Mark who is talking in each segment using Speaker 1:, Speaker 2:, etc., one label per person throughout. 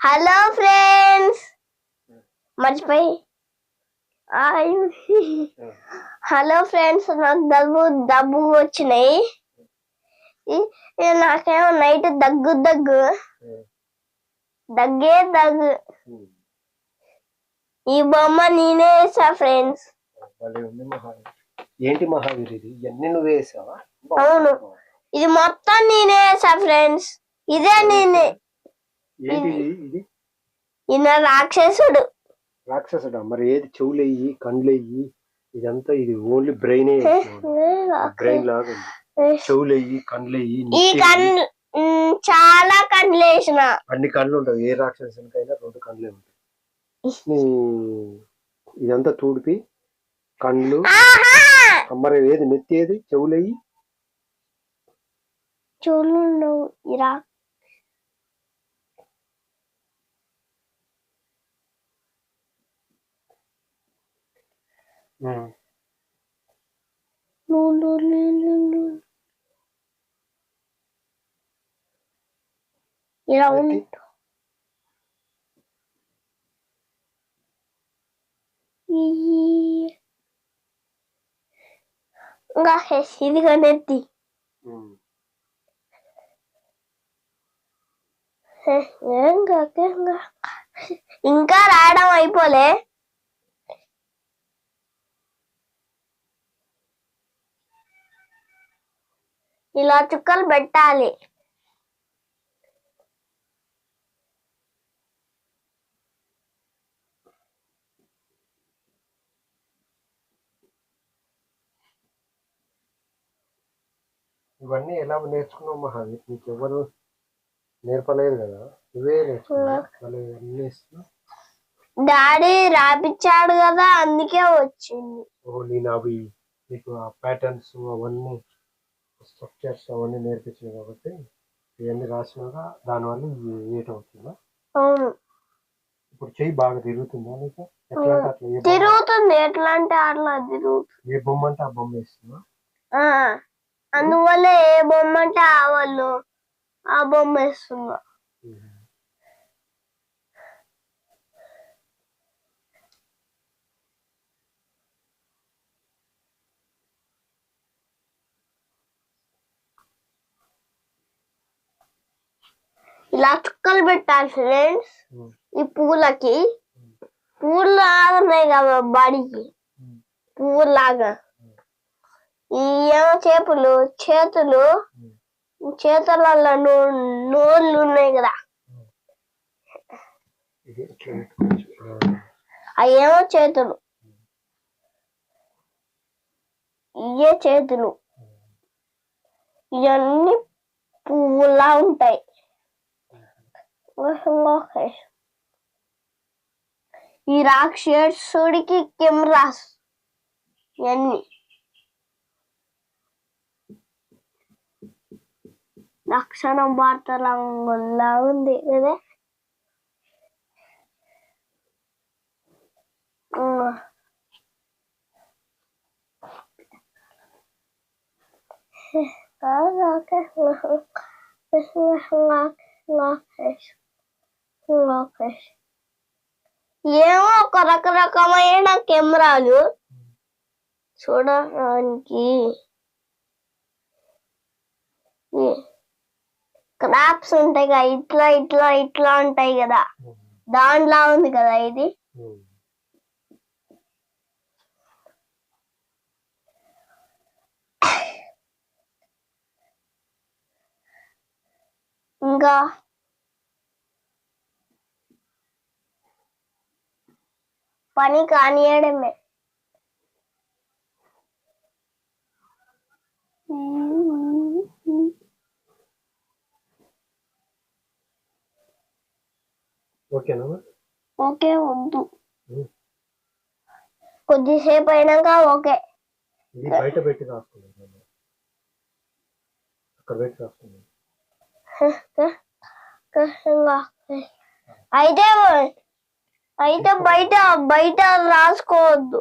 Speaker 1: Hello friends. మర్చిపోయి. Hello friends నాకు దగ్గు దగ్గు వచ్చినాయి. నాకేమో నైట్ దగ్గు దగ్గు. దగ్గే దగ్గు. ఈ బొమ్మ నేనే వేసా ఫ్రెండ్స్.
Speaker 2: ఏంటి మహావీర్ ఇది? ఇవన్నీ నువ్వు వేసావా?
Speaker 1: అవును. ఇది మొత్తం నేనే వేసా ఫ్రెండ్స్. ఇదే నేనే. ఈయన రాక్షసుడు.
Speaker 2: రాక్షసుడా? మరి ఏది? చెవులెయ్యి కండ్లెయ్యి ఇదంతా ఇది ఓన్లీ బ్రెయిన్ బ్రెయిన్ లాగా ఉంది. చెవులెయ్యి కండ్లెయ్యి
Speaker 1: ఈ కన్ను చాలా కన్నులు వేసిన.
Speaker 2: అన్ని కళ్ళు ఉంటాయి. ఏ రాక్షసునికైనా రెండు కళ్ళే ఉంటాయి. ఇదంతా తూడిపి కండ్లు! మరి ఏది? నెత్తి ఏది చెవులెయ్యి
Speaker 1: చూడు ఇరా లు, లు, లు, లు, లు. ఇలా ఉంది ఈ- ఇంకా హెస్ ఇదిగో నెత్తి
Speaker 2: ఉమ్.
Speaker 1: హె, ఏం కాక ఇంకా ఇంకా రాయడం అయిపోలే ఇలా చుక్కలు పెట్టాలి.
Speaker 2: ఇవన్నీ ఎలా నేర్చుకున్నావు మహావీర్ నీకు ఎవరు నేర్పలేదు కదా? నువ్వే నేర్చుకున్నావు.
Speaker 1: డాడీ రాపిచ్చాడు కదా అందుకే వచ్చింది.
Speaker 2: ఓహో నేను అవి నీకు ఆ ప్యాటర్న్స్ అవన్నీ స్ట్రక్చర్స్ అవన్నీ నేర్పించాను కాబట్టి ఇవన్నీ రాసినాక దానివల్ల ఏట్ అవుతుందా
Speaker 1: అవును.
Speaker 2: ఇప్పుడు చెయ్యి బాగా తిరుగుతుందా నీకు? ఎట్లా అంటే అట్లా ఏ బొమ్మ-
Speaker 1: తిరుగుతుంది. ఎట్లా అంటే అట్లా తిరుగుతుంది.
Speaker 2: ఏ బొమ్మ అంటే ఆ బొమ్మ వేస్తున్నా
Speaker 1: ఆ, అందువల్ల ఏ బొమ్మ అంటే ఆ వాళ్ళు ఆ బొమ్మ వేస్తున్నా ఇలా చుక్కలు పెట్టాలి ఫ్రెండ్స్. ఈ పూలకి. పూలు లాగా ఉన్నాయి కదా బాడీకి.
Speaker 2: ఉమ్.
Speaker 1: పువ్వు లాగా ఈ ఏమో చేపలు చేతులు. చేతులలో నో- నోళ్ళు ఉన్నాయి కదా. ఏమో చేతులు. ఇవే చేతులు. ఇవన్నీ పువ్వులా ఉంటాయి. ఈ రాక్షసుడికి కెమెరాస్. ఇవన్నీ దక్షిణ భారత రంగులా ఉంది కదా ఓకే ఏమో ఒక రకరకమైన కెమెరాలు. చూడడానికి క్రాప్స్ ఉంటాయి కదా ఇట్లా ఇట్లా ఇట్లా ఉంటాయి కదా. దాంట్లో ఉంది కదా ఇది. ఇంకా పని కానియడమే
Speaker 2: ఓకేనా
Speaker 1: ఓకే వద్దు
Speaker 2: ఉమ్.
Speaker 1: కొద్దిసేపు అయినాక ఓకే
Speaker 2: ఇది బయట పెట్టి రాసుకున్నాను అక్కడ పెట్టి రాసుకున్నాను
Speaker 1: అయితే అయితే బయట బయట రాసుకోవద్దు.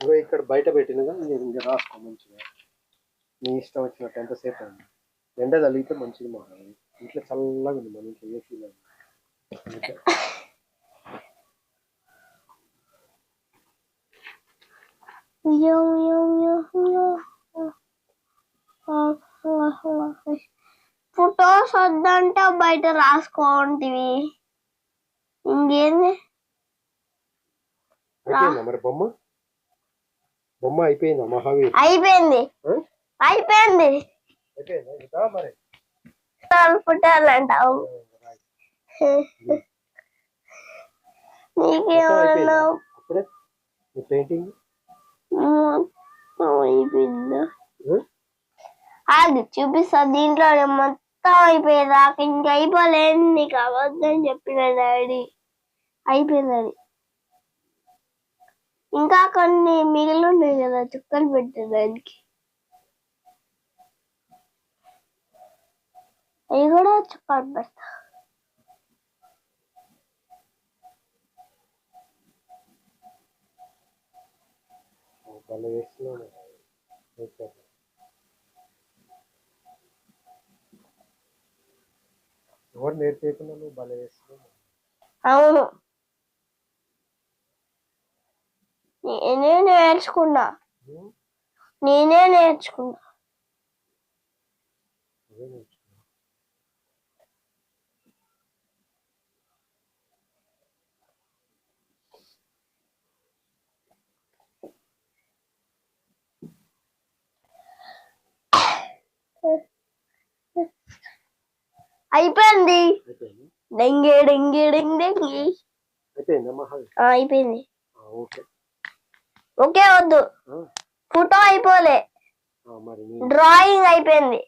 Speaker 2: ఇంకో ఇక్కడ బయట పెట్టినగా ఇంకా రాసుకో మంచిగా. నీ ఇష్టం వచ్చినట్టు ఎంతసేపు అయింది? ఎండ తగిలితే మంచిది మా ఇంట్లో చల్లగా ఉంది మన ఇంట్లో ఏసీ లేదు.
Speaker 1: ఫొటోస్ వద్దంటే బయట రాసుకోంటివి ఇంకేంది?
Speaker 2: అయిపోయిందా మరి బొమ్మ? బొమ్మ అయిపోయిందా మహావీర్?
Speaker 1: అయిపోయింది? అయిపోయింది.
Speaker 2: మరి?
Speaker 1: నీకేమన్నా
Speaker 2: పెయింటింగ్?
Speaker 1: అయిపోయిందా? అది చూపిస్తా. దీంట్లో మొత్తం అయిపోయేదాకా ఇంకా అయిపోలేదు నీకు అబద్ధం చెప్పిన డాడీ. అయిపోయింది. అది ఇంకా కొన్ని మిగిలి ఉన్నాయి కదా చుక్కలు పెట్టడానికి అవి కూడా చుక్కలు పెడతా.
Speaker 2: ఎవరు నువ్వు భలే
Speaker 1: అవును. నేనే నేర్చుకున్నా? నేనే నేర్చుకున్నా. అయిపోయింది. డెంగే డెంగే డెంగ్ డెంగి.
Speaker 2: అయిపోయిందా మహావీర్
Speaker 1: ఆ, అయిపోయింది
Speaker 2: ఆ, ఓకే
Speaker 1: వద్దు. ఫోటో అయిపోలే. డ్రాయింగ్ అయిపోయింది.